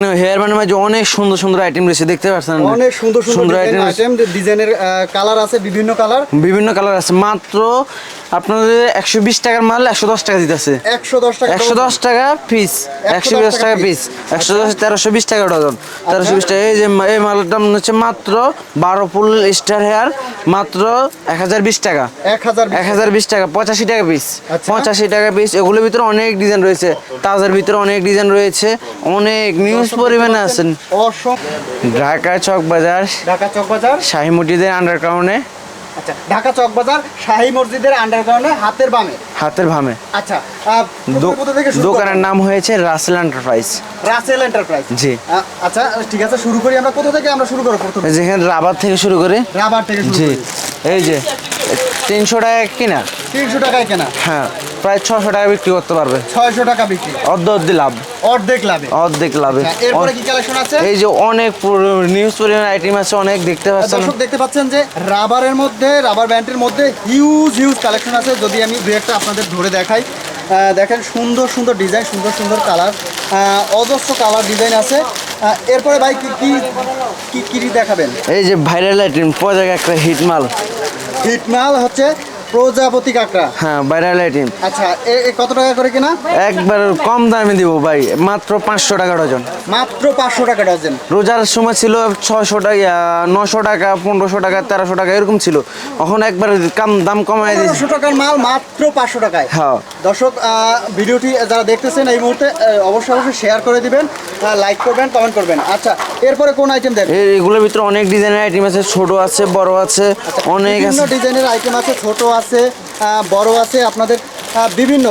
Hair ব্যান্ডের মাঝে অনেক সুন্দর সুন্দর আইটেম রয়েছে দেখতে পাচ্ছেন অনেক সুন্দর সুন্দর আইটেম ডিজাইনের কালার আছে বিভিন্ন কালার বিভিন্ন কালার আছে মাত্র আপনাদের একশো বিশ টাকার মাল একশো দশ টাকা দিতেছে। একশো দশ টাকা একশো দশ টাকা পিস একশো দশ টাকা পিস একশো দশ তেরোশো বিশ টাকা ডজন তেরোশো বিশ টাকা এই যে এই মালের দাম হচ্ছে মাত্র বারো ফুল স্টার হেয়ার মাত্র এক হাজার বিশ টাকা। এক হাজার এক হাজার বিশ টাকা পঁচাশি টাকা পিস আচ্ছা। পঁচাশি টাকা পিস এগুলোর ভিতরে অনেক ডিজাইন রয়েছে। তাজের ভিতরে অনেক ডিজাইন রয়েছে। অনেক নিউজ পরিমাণে আছেন। ঢাকা চক বাজার ঢাকা চক বাজার শাহী মসজিদের আন্ডারগ্রাউন্ডে আচ্ছা ঢাকা চক বাজার শাহী মসজিদের আন্ডারগ্রাউন্ডে হাতের বামে। হাতের বামে। আচ্ছা কোথা থেকে দোকানের নাম হয়েছে রাসেল এন্টারপ্রাইজ। রাসেল এন্টারপ্রাইজ। জি। আচ্ছা ঠিক আছে শুরু করি আমরা। কোথা থেকে আমরা শুরু করব প্রথমে? যেখানে রাবার থেকে শুরু করে। রাবার থেকে শুরু জি। এই যে তিনশো টাকা কিনা? তিনশো টাকায় কেনা। হ্যাঁ। প্রায় ছশো টাকা বিক্রি করতে পারবে। ছয়শো টাকা বিক্রি। অর্ধ অর্ধি লাভ অর্ধেক লাভে। অর্ধেক লাভে। আচ্ছা, এরপরে কি কালেকশন আছে? এই যে অনেক নিউজ পরিমাণ আইটেম আছে অনেক দেখতে পাচ্ছেন। দর্শক দেখতে পাচ্ছেন যে রাবারের মধ্যে রাবার ব্যান্ডের মধ্যে হিউজ হিউজ কালেকশন আছে। যদি আমি দু একটা আপনাদের ধরে দেখাই দেখেন সুন্দর সুন্দর ডিজাইন সুন্দর সুন্দর কালার অজস্র কালার ডিজাইন আছে। এরপরে ভাই কি কি কি কি দেখাবেন? এই যে ভাইরাল আইটেম প্রজাক একটা হিট মাল? হিটমাল হচ্ছে প্রজাপতি কাঁকড়া? হ্যাঁ ভাইরাল আইটেম আচ্ছা এ- কত টাকা করে কিনা? একবার কম দামে দিব ভাই মাত্র পাঁচশো টাকা ডজন। মাত্র পাঁচশো টাকা ডজন। রোজার সময় ছিল ছশো টাকা নশো টাকা পনেরোশো টাকা তেরোশো টাকা এরকম ছিল। এখন একবার কাম দাম কমাই দিয়েছে। টাকার মাল মাত্র পাঁচশো টাকায়। হ্যাঁ। দর্শক ভিডিওটি যারা দেখতেছেন এই মুহূর্তে অবশ্যই অবশ্যই শেয়ার করে দিবেন লাইক করবেন কমেন্ট করবেন। আচ্ছা এরপরে কোন আইটেম এই- এগুলোর ভিতরে অনেক ডিজাইনের আইটেম আছে ছোট আছে বড় আছে অনেক বিভিন্ন ডিজাইনের আইটেম আছে ছোট আছে আহ, বড় আছে আপনাদের বিভিন্ন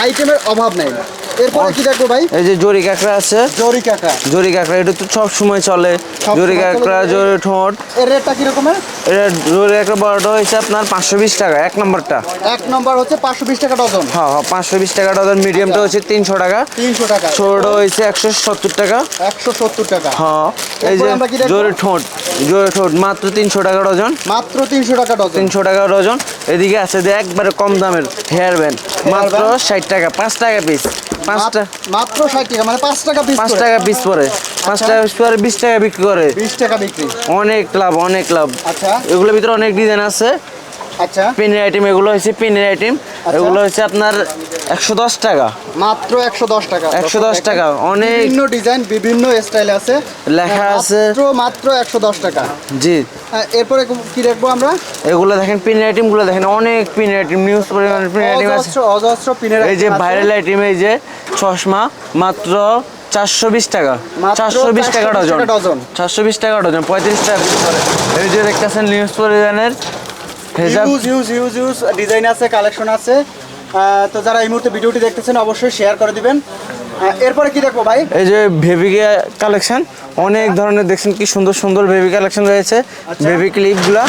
আইটেমের অভাব নেই। এরপরে কি দেখব ভাই? এই যে জরি কাঁকড়া আছে। জরি কাঁকড়া। জরি কাঁকড়া এটা তো সব সময় চলে। জরি কাঁকড়া জরি- ঠোঁট। এর রেটটা কি রকমের? এটা জরি কাঁকড়া বড়টা হয়েছে আপনার পাঁচশো বিশ টাকা এক নম্বরটা। এক নম্বর হচ্ছে পাঁচশো বিশ টাকা ডজন। হ্যাঁ হ্যাঁ পাঁচশো বিশ টাকা ডজন মিডিয়ামটা হচ্ছে তিনশো টাকা। তিনশো টাকা। ছোট হয়েছে একশো সত্তর টাকা। একশো সত্তর টাকা। হ্যাঁ এই যে? জোরে ঠোঁট জোরে ঠোঁট মাত্র তিনশো টাকা ডজন। মাত্র তিনশো টাকা ডজন। তিনশো টাকা ডজন। এদিকে আছে যে একবারে কম দামের হেয়ার ব্যান্ড মাত্র? ষাট টাকা পাঁচ টাকা পিস পাঁচটা। মাত্র ষাট টাকা মানে পাঁচ টাকা পিস পাঁচ টাকা পিস পরে। পাঁচ টাকা পিস পরে বিশ টাকা বিক্রি করে। বিশ টাকা বিক্রি। অনেক লাভ অনেক লাভ। আচ্ছা। এগুলোর ভিতরে অনেক ডিজাইন আছে। আচ্ছা। পিনের আইটেম এগুলো হচ্ছে পিনের আইটেম এগুলো হচ্ছে আপনার একশো দশ টাকা। মাত্র একশো দশ টাকা। 110 টাকা, অনেক- বিভিন্ন ডিজাইন বিভিন্ন স্টাইল আছে। লেখা আছে। মাত্র একশো দশ টাকা। জি। এরপরে কি দেখব আমরা? এগুলো দেখেন পিনের আইটেমগুলো দেখেন অনেক পিনের আইটেম নিউজ পরিমাণ পিনের আইটেম আছে। অজস্র পিনের এই যে ভাইরাল আইটেম এই যে চশমা মাত্র চারশো বিশ টাকা। চারশো বিশ টাকা 420 ডজন। চারশো বিশ টাকা ডজন পঁয়ত্রিশ টাকা এই যে দেখতেছেন নিউজ পরিমাণের huge huge huge huge design আছে কালেকশন আছে। তো যারা এই মুহূর্তে ভিডিওটি দেখতেছেন অবশ্যই শেয়ার করে দিবেন। এরপরে কি দেখব ভাই? এই যে বেবি কালেকশন অনেক ধরনের দেখছেন কি সুন্দর সুন্দর বেবি কালেকশন রয়েছে। আচ্ছা। বেবি ক্লিপগুলা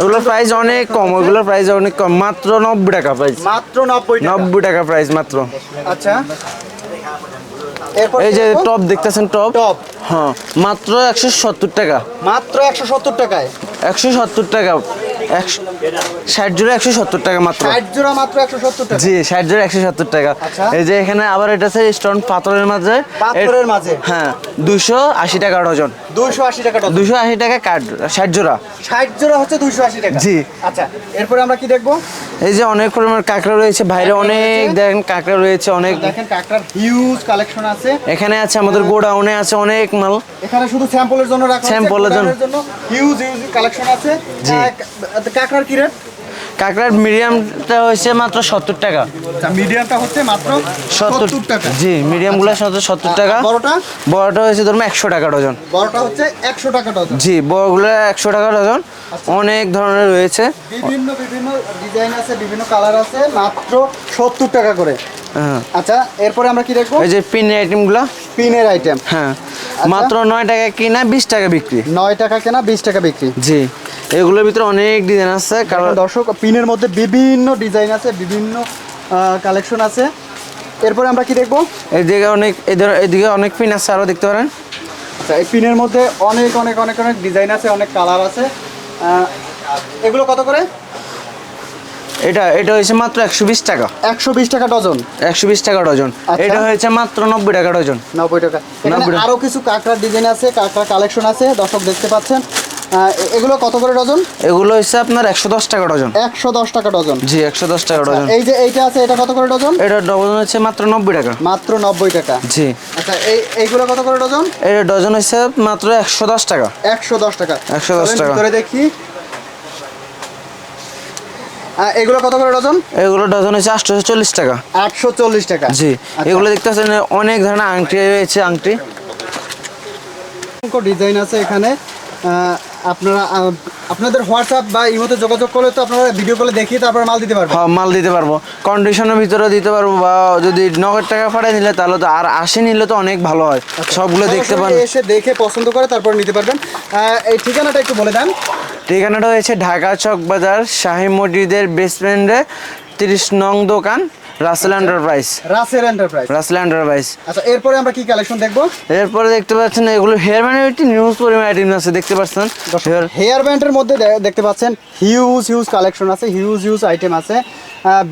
এগুলোর প্রাইস অনেক কম ওইগুলোর প্রাইস অনেক কম মাত্র নব্বই টাকা প্রাইস মাত্র নব্বই নব্বই টাকা প্রাইস মাত্র। আচ্ছা। এই যে টপ দেখতেছেন টপ টপ হ্যাঁ মাত্র একশো সত্তর টাকা। মাত্র একশো সত্তর টাকায়। একশো সত্তর টাকা ষাট জোড়া একশো সত্তর টাকা মাত্র। ষাট জোড়া মাত্র একশো সত্তর টাকা। জি ষাট জোড়া একশো সত্তর টাকা। আচ্ছা। এই যে এখানে আবার এটা আছে স্টোন পাথরের মাঝে। পাথরের মাঝে। হ্যাঁ দুশো আশি টাকা ডজন। দুশো আশি টাকা দুশো আশি টাকা কাঠ ষাট জোড়া। ষাট জোড়া হচ্ছে দুশো আশি টাকা। জি। আচ্ছা এরপরে আমরা কি দেখব? এই যে অনেক পরিমাণ কাঁকড়া রয়েছে। বাইরে অনেক। দেখেন কাঁকড়া রয়েছে অনেক। দেখেন কাকড়ার হিউজ কালেকশন আছে। এখানে আছে আমাদের গোডাউনে আছে অনেক মাল। এখানে শুধু স্যাম্পলের জন্য রাখা হয়েছে, স্যাম্পলের জন্য। হিউজ হিউজ কালেকশন আছে। কাঁকড়ার কি রেট কাঁকড়ার মিডিয়ামটা হচ্ছে মাত্র সত্তর টাকা। মিডিয়ামটা হচ্ছে মাত্র সত্তর টাকা। জি মিডিয়ামগুলো সত্তর সত্তর টাকা। বড়টা? বড়টা হয়েছে ধরুন একশো টাকা ডজন। বড়টা হচ্ছে একশো টাকা ডজন। জি বড়গুলো একশো টাকা ডজন। অনেক ধরনের রয়েছে। বিভিন্ন বিভিন্ন ডিজাইন আছে বিভিন্ন কালার আছে মাত্র সত্তর টাকা করে। হ্যাঁ। আচ্ছা এরপরে আমরা কি দেখব? এই যে পিন আইটেমগুলো পিনের আইটেম হ্যাঁ। মাত্র নয় টাকা কিনা বিশ টাকা বিক্রি। নয় টাকা কেনা বিশ টাকা বিক্রি। জি। এগুলোর ভিতরে অনেক ডিজাইন আছে কারণ দর্শক পিনের মধ্যে বিভিন্ন ডিজাইন আছে বিভিন্ন কালেকশন আছে। এরপরে আমরা কি দেখব? এদিকে অনেক এদিকে অনেক পিন আছে আরও দেখতে পারেন। আচ্ছা এই পিনের মধ্যে অনেক অনেক অনেক অনেক ডিজাইন আছে অনেক কালার আছে। এগুলো কত করে? এটা এটা হয়েছে মাত্র একশো বিশ টাকা। একশো বিশ টাকা ডজন। একশো বিশ টাকা ডজন। আচ্ছা। এটা হয়েছে মাত্র নব্বই টাকা ডজন। নব্বই টাকা। 90 টাকা। আরও কিছু কাঁকড়ার ডিজাইন আছে কাঁকড়া কালেকশন আছে দর্শক দেখতে পাচ্ছেন। এগুলো কত করে ডজন? এগুলো হচ্ছে আপনার একশো দশ টাকা ডজন। একশো দশ টাকা ডজন। জি একশো দশ টাকা ডজন। এই যে এইটা আছে এটা কত করে ডজন? এটা ডজন হচ্ছে মাত্র নব্বই টাকা। মাত্র নব্বই টাকা। জি। আচ্ছা এই এইগুলো কত করে ডজন? এটা ডজন হচ্ছে মাত্র একশো দশ টাকা। একশো দশ টাকা। 110 চলেন টাকা। ভিতরে দেখি। এগুলো কত করে ডজন? এগুলো ডজন হচ্ছে আটশোশো চল্লিশ টাকা। আটশো চল্লিশ টাকা। জি আচ্ছা। এগুলো দেখতে পাচ্ছেন অনেক ধরনের আংটি রয়েছে আংটি। ডিজাইন আছে এখানে। আপনারা আপনাদের হোয়াটসঅ্যাপ বা ইমোতে যোগাযোগ করলে তো আপনারা ভিডিও কলে দেখিয়ে তারপরে মাল দিতে পারবেন। হ্যাঁ, মাল দিতে পারব। কন্ডিশনের ভিতরে দিতে পারব বা যদি নগদ টাকা পাঠিয়ে নিলে তাহলে তো আর আশি নিলে তো অনেক ভালো হয়। সবগুলো দেখতে সরাসরি এসে দেখে পছন্দ করে তারপরে নিতে পারবেন। এই ঠিকানাটা একটু বলে দেন। ঠিকানাটা হয়েছে ঢাকা চক বাজার শাহী মসজিদের বেসমেন্টে তিরিশ নং দোকান। Rasel enterprise Rasel enterprise Rasel enterprise আচ্ছা এরপরে আমরা কি কালেকশন দেখব? এরপরে দেখতে পাচ্ছেন এগুলো হেয়ার ব্যান্ডের একটি নিউজ পরিমাণ আইটেম আছে দেখতে পাচ্ছেন? হেয়ার ব্যান্ডের মধ্যে দেখতে পাচ্ছেন হিউজ হিউজ কালেকশন আছে হিউজ হিউজ আইটেম আছে।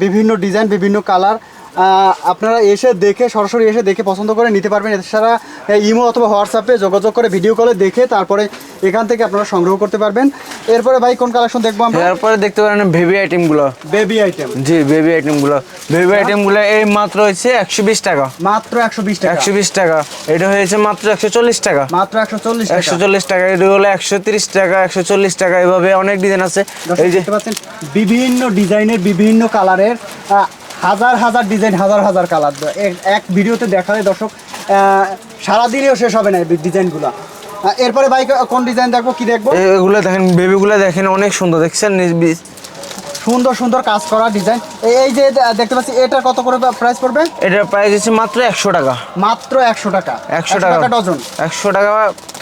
বিভিন্ন ডিজাইন বিভিন্ন কালার আপনারা এসে দেখে সরাসরি এসে দেখে পছন্দ করে নিতে পারবেন। এছাড়া ইমো অথবা হোয়াটসঅ্যাপে যোগাযোগ করে ভিডিও কলে দেখে তারপরে এখান থেকে আপনারা সংগ্রহ করতে পারবেন। এরপরে ভাই কোন কালেকশন দেখব আমরা? এরপরে দেখতে পারেন বেবি আইটেমগুলো বেবি আইটেম জি বেবি আইটেমগুলো বেবি আইটেমগুলো এই মাত্র হয়েছে একশো বিশ টাকা। মাত্র একশো বিশ টাকা। একশো বিশ টাকা। এটা হয়েছে মাত্র একশো চল্লিশ টাকা। মাত্র একশো চল্লিশ একশো চল্লিশ টাকা এটা হলো একশো তিরিশ টাকা একশো চল্লিশ টাকা এভাবে অনেক ডিজাইন আছে। এই যে দেখতে পাচ্ছেন বিভিন্ন ডিজাইনের বিভিন্ন কালারের হাজার হাজার ডিজাইন হাজার হাজার কালার এক ভিডিওতে দেখালে দর্শক সারাদিনেও শেষ হবে না ডিজাইনগুলো এরপরে বাইক কোন ডিজাইন দেখব কি দেখব? এগুলো দেখেন বেবিগুলো দেখেন অনেক সুন্দর দেখছেন? নিজ সুন্দর সুন্দর কাজ করা ডিজাইন এই যে দেখতে পাচ্ছি এটা কত করে প্রাইস পড়বে? এটার প্রাইস হচ্ছে মাত্র একশো টাকা। মাত্র একশো টাকা। একশো টাকা। ডজন। একশো টাকা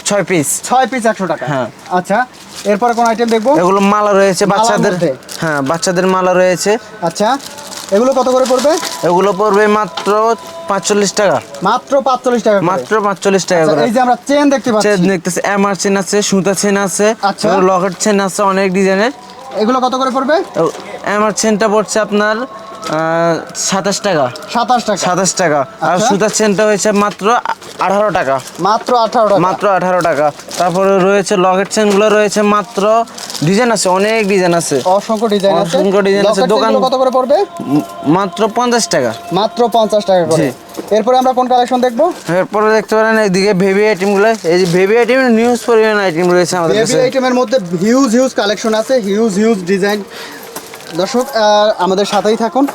ছয় পিস ছয় পিস একশো টাকা। হ্যাঁ। আচ্ছা এরপরে কোন আইটেম দেখব? এগুলো মালা রয়েছে বাচ্চাদের। হ্যাঁ বাচ্চাদের মালা রয়েছে। আচ্ছা। এগুলো কত করে পড়বে? এগুলো পড়বে মাত্র পাঁচচল্লিশ টাকা। মাত্র পাঁচচল্লিশ টাকা মাত্র পাঁচচল্লিশ টাকা আচ্ছা, করে। এই যে আমরা চেন দেখতে পাচ্ছি। চেন দেখতেছে এমআর চেন আছে সুতা চেন আছে আচ্ছা। লকেট চেন আছে অনেক ডিজাইনের এগুলো কত করে পড়বে? এমআর চেনটা পড়ছে আপনার সাতাশ টাকা। সাতাশ টাকা। সাতাশ টাকা। আর আচ্ছা। সুতার চেনটা হয়েছে মাত্র আঠারো টাকা। মাত্র আঠারো টাকা। মাত্র আঠারো টাকা। তারপরে রয়েছে লকেট চেনগুলো রয়েছে মাত্র ডিজাইন আছে অনেক ডিজাইন আছে। অসংখ্য ডিজাইন আছে। অসংখ্য ডিজাইন আছে, দোকান- কত করে পড়বে? মাত্র পঞ্চাশ টাকা। মাত্র পঞ্চাশ টাকা করে। এরপরে আমরা কোন কালেকশন দেখব? এরপরে দেখতে পারেন এইদিকে ভেবি আইটেমগুলো এই যে ভেবি আইটেম নিউজ পরিমাণ আইটেম রয়েছে আমাদের বেবি কাছে। আইটেমের মধ্যে হিউজ হিউজ কালেকশন আছে হিউজ হিউজ ডিজাইন দর্শক আমাদের সাথেই থাকুন।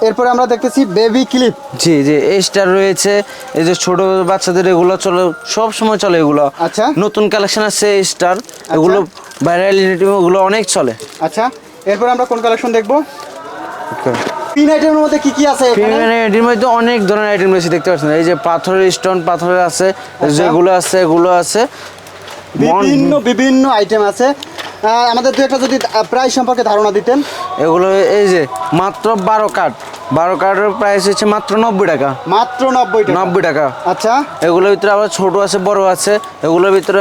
এরপরে আমরা দেখতেছি বেবি ক্লিপ জি জি এই স্টার রয়েছে। এই যে ছোট বাচ্চাদের এগুলো চলে সব সময় চলে এগুলো। আচ্ছা। নতুন কালেকশন আছে স্টার এগুলো ভাইরাল এগুলো অনেক চলে। আচ্ছা এরপরে আমরা কোন কালেকশন দেখব? পিন আইটেমের মধ্যে কি কি আছে? প্রিমিয়াম মধ্যে অনেক ধরনের আইটেম রয়েছে দেখতে পাচ্ছেন। এই যে পাথরের স্টোন পাথরের আছে যেগুলো আছে এগুলো আছে। বিভিন্ন বিভিন্ন আইটেম আছে। আমাদের দু একটা যদি প্রাইস সম্পর্কে ধারণা দিতেন। এগুলো এই যে মাত্র বারো কাঠ বারো কাঠের প্রাইস হচ্ছে মাত্র নব্বই টাকা। মাত্র নব্বই টাকা। নব্বই টাকা। আচ্ছা। এগুলোর ভিতরে আবার ছোট আছে বড় আছে এগুলোর ভিতরে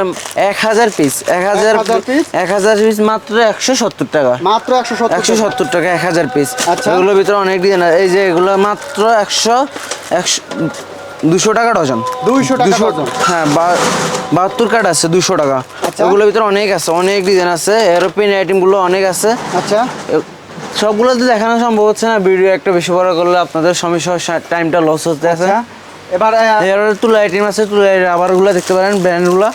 এক হাজার পিস এক হাজার 1000 এক হাজার পিস মাত্র একশো সত্তর টাকা। মাত্র একশো একশো সত্তর টাকা এক হাজার পিস আচ্ছা। এগুলোর ভিতরে অনেক ডিজাইন আছে। এই যে এগুলো মাত্র একশো একশো দুশো টাকা ডজন। 200 দুশো হ্যাঁ বাহাত্তর কাঠ আছে দুশো টাকা। আচ্ছা। এগুলোর ভিতরে অনেক আছে অনেক ডিজাইন আছে। এরোপ্লেন আইটেমগুলো অনেক আছে। আচ্ছা। সবগুলো তো দেখানো সম্ভব হচ্ছে না ভিডিও একটা বেশি বড় করলে আপনাদের সমস্যা টাইমটা লস হতে আছে। আচ্ছা এবার আহ, এর তুলা আইটেম আছে তুলা আবারগুলো দেখতে পারেন ব্র্যান্ডগুলো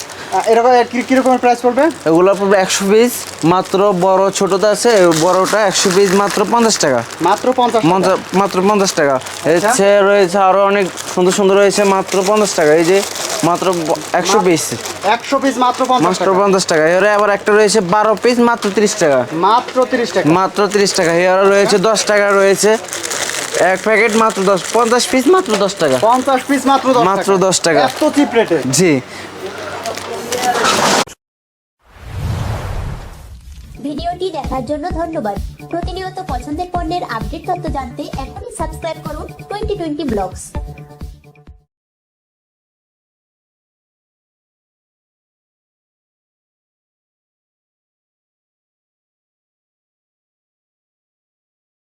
এরকম কি- কিরকমের প্রাইস পড়বে? এগুলো পড়বে একশো পিস মাত্র বড় ছোটটা আছে বড়টা একশো পিস মাত্র পঞ্চাশ টাকা। মাত্র পঞ্চাশ মাত্র পঞ্চাশ টাকা। আচ্ছা। রয়েছে আরও অনেক সুন্দর সুন্দর রয়েছে মাত্র পঞ্চাশ টাকা। এই যে মাত্র একশো পিস একশো পিস মাত্র পঞ্চাশ মাত্র টাকা। পঞ্চাশ টাকা। এর আবার একটা রয়েছে বারো পিস মাত্র তিরিশ টাকা। মাত্র তিরিশ টাকা। মাত্র তিরিশ টাকা। এর রয়েছে দশ টাকা রয়েছে। এক প্যাকেট মাত্র দশ পঞ্চাশ পিস মাত্র দশ টাকা। পঞ্চাশ পিস মাত্র মাত্র 10 টাকা। এত চিপ রেটে জি। ভিডিওটি দেখার জন্য ধন্যবাদ। প্রতিনিয়ত পছন্দের পণ্যের আপডেট তথ্য জানতে এখনই সাবস্ক্রাইব করুন টোয়েন্টি টোয়েন্টি ব্লগস।